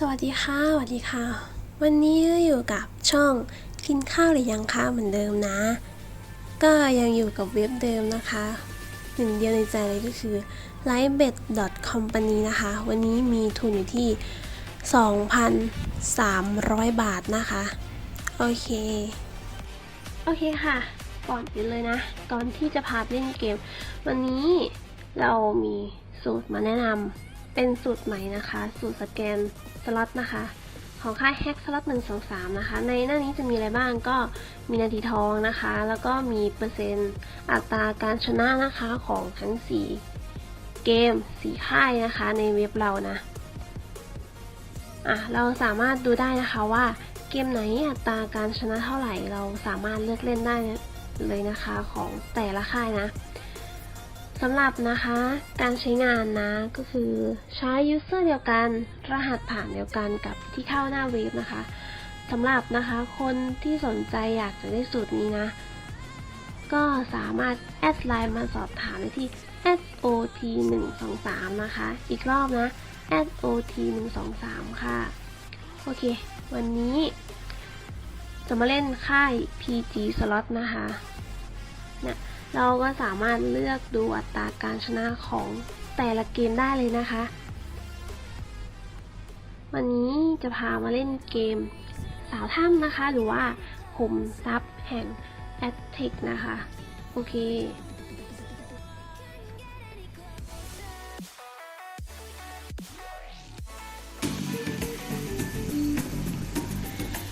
สวัสดีค่ะสวัสดีค่ะ วันนี้อยู่กับช่องกินข้าวหรือยังคะเหมือนเดิมนะ ก็ยังอยู่กับเว็บเดิมนะคะ หนึ่งเดียวในใจเลยก็คือ l i v e b e t company นะคะ วันนี้มีทุนอยู่ที่ 2,300 บาทนะคะ โอเค โอเคค่ะ ก่อนอื่นเลยนะ ก่อนที่จะพาเล่นเกม วันนี้เรามีสูตรมาแนะนำเป็นสูตรใหม่นะคะ สูตรสแกน สล็อตนะคะ ของค่ายแฮกสล็อต123นะคะ ในหน้านี้จะมีอะไรบ้างก็มีนาทีทองนะคะ แล้วก็มีเปอร์เซ็นต์อัตราการชนะนะคะของทั้ง4เกม4ค่ายนะคะในเว็บเรานะอะเราสามารถดูได้นะคะว่าเกมไหนอัตราการชนะเท่าไหร่เราสามารถเลือกเล่นได้เลยนะคะของแต่ละค่ายนะ สำหรับนะคะ การใช้งานนะก็คือใช้ user เดียวกัน รหัสผ่านเดียวกันกับที่เข้าหน้าเว็บนะคะสำหรับนะคะคนที่สนใจอยากจะได้สูตรนี้นะ ก็สามารถแอดไลน์มาสอบถามได้ที่ @ot 1 2 3 นะคะ อีกรอบนะ @ot 1 2 3 ค่ะ โอเค วันนี้ จะมาเล่นค่าย PG Slot นะคะเนี่ย เราก็สามารถเลือกดูอัตราการชนะของแต่ละเกมได้เลยนะคะ วันนี้จะพามาเล่นเกมสาวถ้ำนะคะ หรือว่าขุมทรัพย์แห่ง a t t e c นะคะ โอเค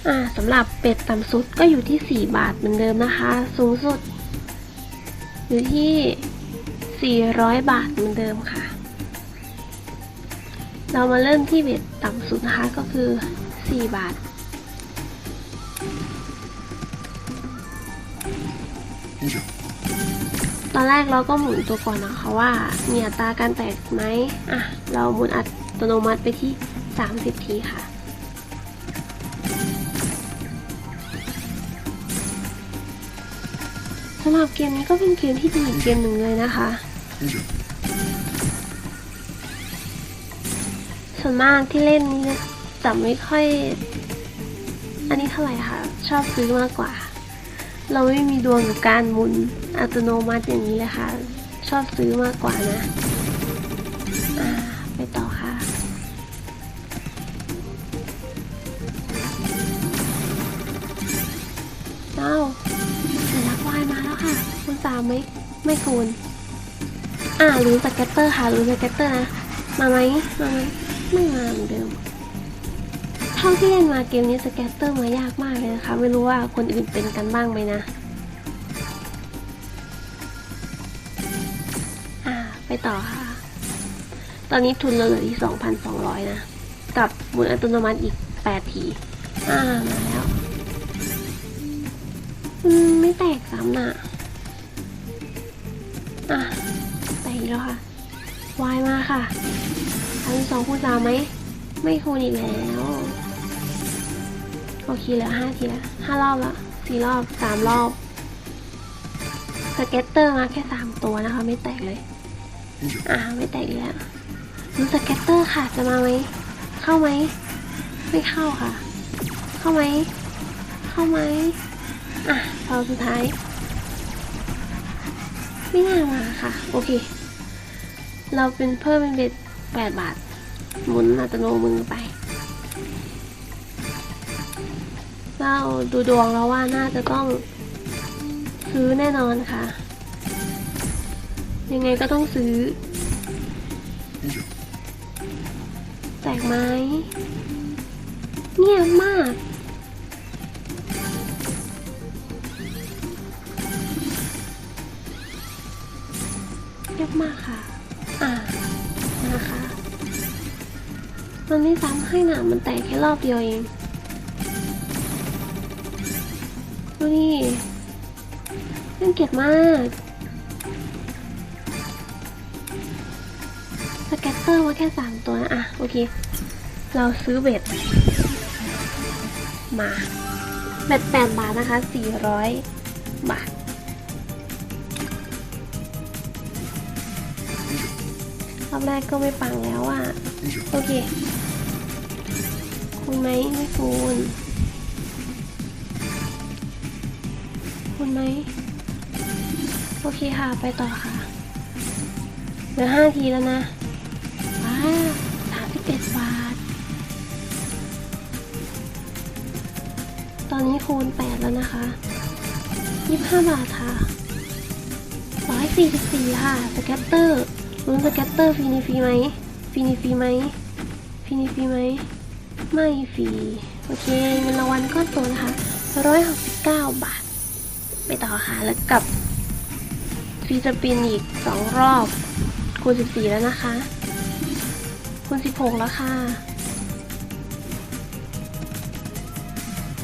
อ่าสำหรับเป็ดต่ำสุดก็อยู่ที่ 4 บาทเหมือนเดิมนะคะ สูงสุด อยู่ที่ 400 บาทเหมือนเดิมค่ะ เรามาเริ่มที่เบ็ดต่ำสุดนะคะก็คือ 4 บาท ตอนแรกเราก็หมุนตัวก่อนนะคะว่ามีอัตราการแตกไหมอะ เราหมุนอัตโนมัติไปที่ 30 ทีค่ะ สำหรับเกมนี้ก็เป็นเกมที่ดีอีกเกมหนึ่งเลยนะคะ ส่วนมากที่เล่นนี้จะไม่ค่อย อันนี้เท่าไหร่คะชอบซื้อมากกว่า เราไม่มีดวงกับการหมุนอัตโนมัติอย่างนี้เลยค่ะ ชอบซื้อมากกว่านะ ค่ะคุณสามไม่ไม่คูณอ่าหรือสเก็ตเตอร์ค่ะหรือสเก็ตเตอร์นะมาไหมมาไหมไม่มาเหมือนเดิม เท่าที่เล่นมาเกมนี้สเก็ตเตอร์มายากมากเลยนะคะ ไม่รู้ว่าคนอื่นเป็นกันบ้างไหมนะ อ่าไปต่อค่ะ ตอนนี้ทุนเราเหลือที่2,200 นะ กับหมุนอัตโนมัติอีก 8 ที อ่า มาแล้ว อืม ไม่แตกซ้ำนะ่ะ อีกแล้วค่ะวายมาค่ะอันสองคูณสามไหม ไม่คูณอีกแล้วโอเคเหลือห้าทีละห้ารอบละสี่รอบสามรอบสเก็ตเตอร์มาแค่สามตัวนะคะ ไม่แตกเลย อ่าไม่แตกอีกแล้วดูสเก็ตเตอร์ค่ะจะมาไหมเข้าไหมไม่เข้าค่ะ เข้าไหมเข้าไหมอะตอนสุดท้าย ไม่น่ามาค่ะ โอเค เราเป็นเพิ่มเป็นเบ็ดแปดบาท หมุนอัตโนมือไปเราดูดวงแล้วว่าน่าจะต้องซื้อแน่นอนค่ะ ยังไงก็ต้องซื้อ แตกไหมเงียบมากเยอะมากค่ะ อ่านะคะ มันไม่ซ้ำให้หนามันแตกแค่รอบเดียวเองดูนี่น่าเกลียดมากสแกตเตอร์มาแค่สามตัวนะอะโอเค เราซื้อเบ็ด มา เบ็ดแปดบาทนะคะสี่ร้อยบาท อบแรกก็ไม่ปังแล้วอะ โอเคคูณไหมไม่คูณคูณไหมโอเคค่ะ ไปต่อค่ะ เหลือห้าทีแล้วนะ ว้าสามสิบเอ็ดบาท ตอนนี้คูณแปดแล้วนะคะยี่สิบห้าบาทค่ะร้อยสี่สิบสี่ค่ะ สแกตเตอร์ ลุ้นสแกตเตอร์ฟรีนีฟีไหมฟรีนีฟีไหมฟรีนีฟีไหมไม่ฟรีโอเคเงินรางวัลก้อนโตนะคะร้อยหกสิบเก้าบาท ไปต่อค่ะแล้วกับฟรีสปินอีกสองรอบ คูณสิบสี่แล้วนะคะ คูณสิบหกแล้วค่ะ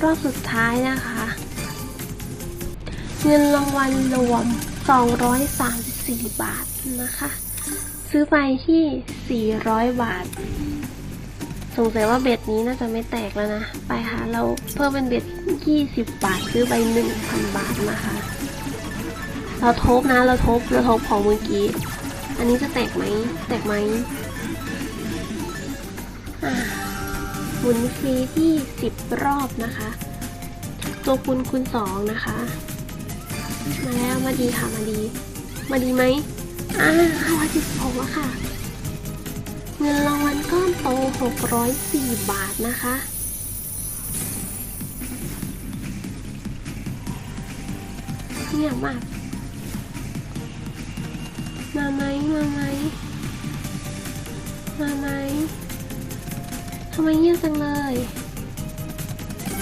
รอบสุดท้ายนะคะ เงินรางวัลรวม 234 บาทนะคะ ซื้อไปที่ 400 บาท สงสัยว่าเบ็ดนี้น่าจะไม่แตกแล้วนะ ไปค่ะ เราเพิ่มเป็นเบ็ด 20 บาท ซื้อไป 1,000 บาทนะคะ เราทบนะ เราทบ เราทบของเมื่อกี้ อันนี้จะแตกไหม แตกไหมหมุนฟรีที่ 10 รอบนะคะ ตัวคูณคูณ2นะคะ มาแล้ว มาดีค่ะ มาดี มาดีไหม อ่าห้าร้อยสิบหกแล้วค่ะ เงินรางวัลก้อนโตหกร้อยสี่บาทนะคะ เงียบมาก มาไหม มาไหม มาไหม ทำไมเงียบจังเลย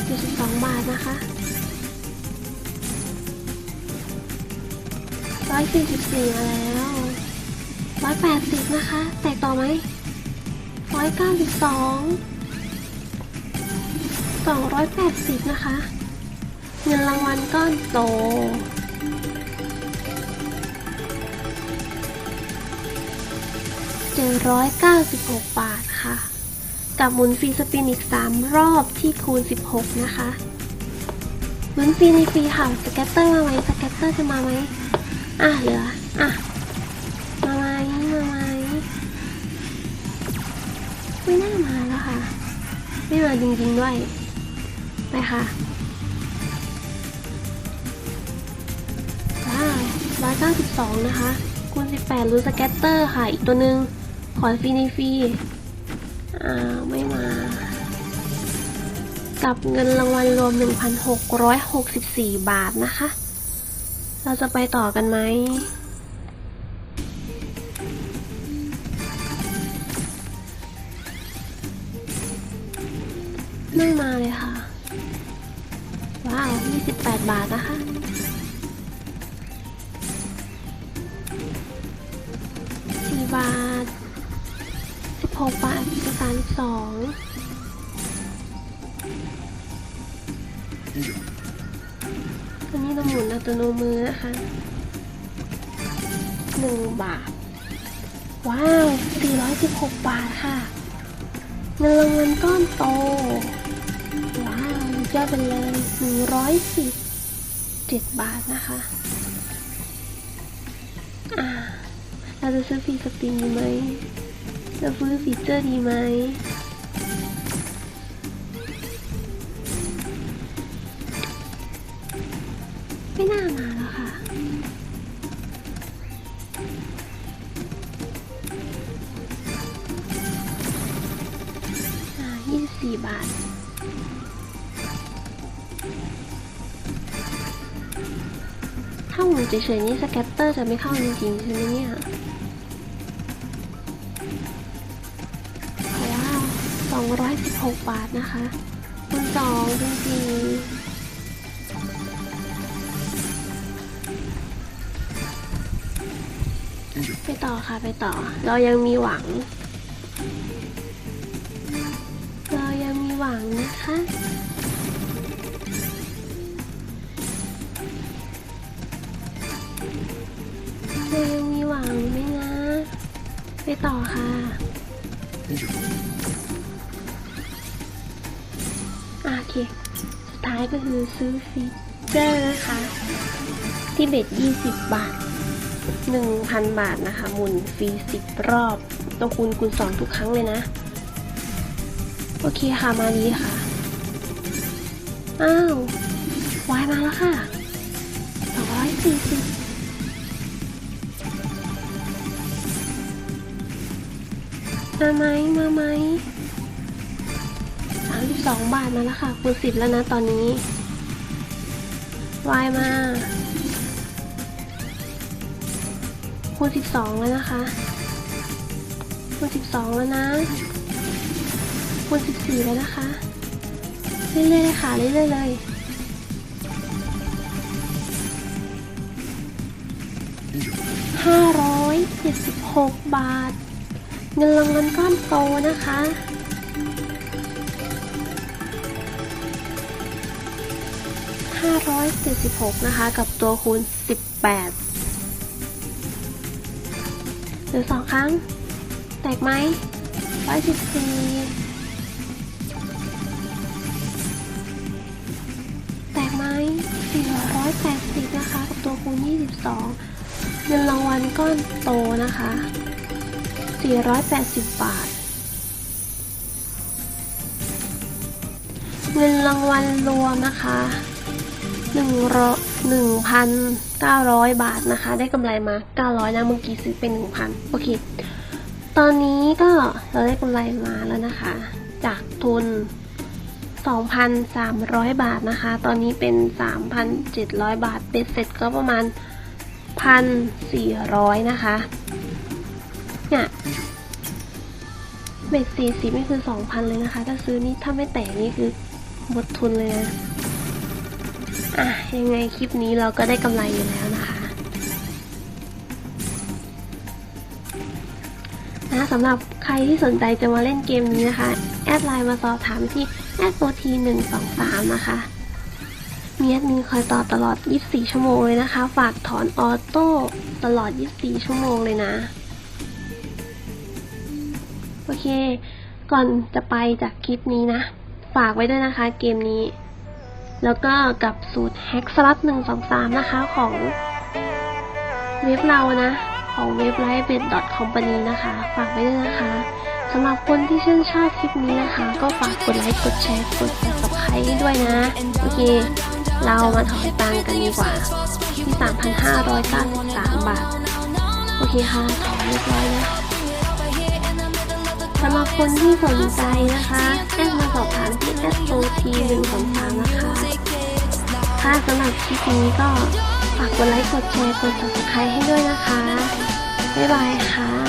เจ็ดสองบาทนะคะ อยสี่สิบสี่มาแล้วร้อยแปดสิบนะคะ แตกต่อไหมร้อยเก้าสิบสองสองร้อยแปดสิบนะคะ เงินรางวัลก้อนโตเจ็ดร้อยเก้าสิบหกบาทค่ะ กับหมุนฟรีสปินอีกสามรอบที่คูณสิบหกนะคะหมุนฟรีในฟรีค่ะ สแกตเตอร์มาไหมสแกตเตอร์จะมาไหม อะเหลือ อะ มาไหมมาไหมไม่น่ามาแล้วค่ะ ไม่มาจริงๆด้วย ไปค่ะว้าวร้อยเก้าสิบสองนะคะ คูณสิบแปดรูสแกตเตอร์ค่ะ อีกตัวหนึ่งขอฟรีในฟรีอ่า ไม่มา กับเงินรางวัลรวม 1,664 บาทนะคะ เราจะไปต่อกันไหม ไม่มาเลยค่ะ ว้าว 28 บาทนะคะสี่บาทสิบหกบาทสิบสามสอง นนี้เราหมุนอัตโนมือนะคะหนึ่งบาท ว้าวสี่ร้อยสิบหกบาทค่ะเงินรางวัลก้อนโต ว้าวดยอดไปเลยหนึ่งร้อยสิบเจ็ดบาทนะคะอ่าเราจะซื้อฟีสปินดีไหมจะซื้อฟีเจอร์ดีไหม ไม่น่ามาแล้วค่ะ อ่า24บาท ถ้าหมุนเฉยๆนี่สแกตเตอร์จะไม่เข้าจริงๆใช่ไหมเนี่ยว้าว216 บาทนะคะคูณสองจริงๆ ไปต่อค่ะไปต่อ เรายังมีหวัง เรายังมีหวังนะคะเรายังมีหวังไหมนะ ไปต่อค่ะอะโอเค สุดท้ายก็คือซื้อฟีเจอร์นะคะ ที่เบ็ด20 บาท 1,000 บาทนะคะ หมุนฟรี10 รอบต้องคูณคูณ2ทุกครั้งเลยนะ โอเคค่ะมาดีค่ะ อ้าววายมาแล้วค่ะสองร้อยสี่สิบมาไหมมาไหมสามสิบสองบาทมาแล้วค่ะคูณสิบแล้วนะตอนนี้ วายมา คูณสิบสองแล้วนะคะ คูณสิบสองแล้วนะ คูณสิบสี่แล้วนะคะ เรื่อยๆเลยค่ะ เรื่อยๆเลยห้าร้อยเจ็ดสิบหกบาท เงินรางวัลก้อนโตนะคะห้าร้อยเจ็ดสิบหกนะคะ กับตัวคูณสิบแปด หรือสองครั้ง แตกไหมร้อยสิบสี่แตกไหมสี่ร้อยแปดสิบนะคะ กับตัวคูณยี่สิบสองเงินรางวัลก้อนโตนะคะ480บบาท เงินรางวัลรวมนะคะ1 900 บาทนะคะ ได้กำไรมา 900นะเมื่อกี้ซื้อเป็น1,000 โอเค ตอนนี้ก็เราได้กำไรมาแล้วนะคะ จากทุน 2,300 บาทนะคะ ตอนนี้เป็น 3,700 บาทเบ็ดเสร็จก็ประมาณ 1,400 นะคะ เนี่ยเบ็ดสี่สิบนี่คือสองพันเลยนะคะ ถ้าซื้อนี่ถ้าไม่แตกนี่คือหมดทุนเลยนะ อะยังไงคลิปนี้เราก็ได้กำไรอยู่แล้วนะคะนะสำหรับใครที่สนใจจะมาเล่นเกมนี้นะคะ แอดไลน์มาสอบถามที่แอดโปรทีหนึ่งสองสามนะคะมีแอดมินคอยตอบตลอด 24 ชั่วโมงเลยนะคะ ฝากถอนออโต้ตลอด 24 ชั่วโมงเลยนะ โอเค ก่อนจะไปจากคลิปนี้นะ ฝากไว้ด้วยนะคะเกมนี้ แล้วก็กับสูตรแฮกสลัดหนึ่งสองสามนะคะของเว็บเรานะ ของเว็บไลฟ์เบ็ด company นะคะ ฝากไว้ด้วยนะคะสำหรับคนที่ชื่นชอบคลิปนี้นะคะ ก็ฝากกดไลค์กดแชร์กด subscribe ให้ด้วยนะ โอเค เรามาถอนตังกันดีกว่า ที่ 3,593 บาท โอเคค่ะถอนเรียบร้อยแล้วสำหรับคนที่สนใจนะคะแอ สอบถามที่ SOT 1 2 3นะคะ ค่ะสำหรับคลิปนี้ก็ฝากกดไลค์ กดแชร์ กด subscribe ให้ด้วยนะคะ บ๊ายบายค่ะ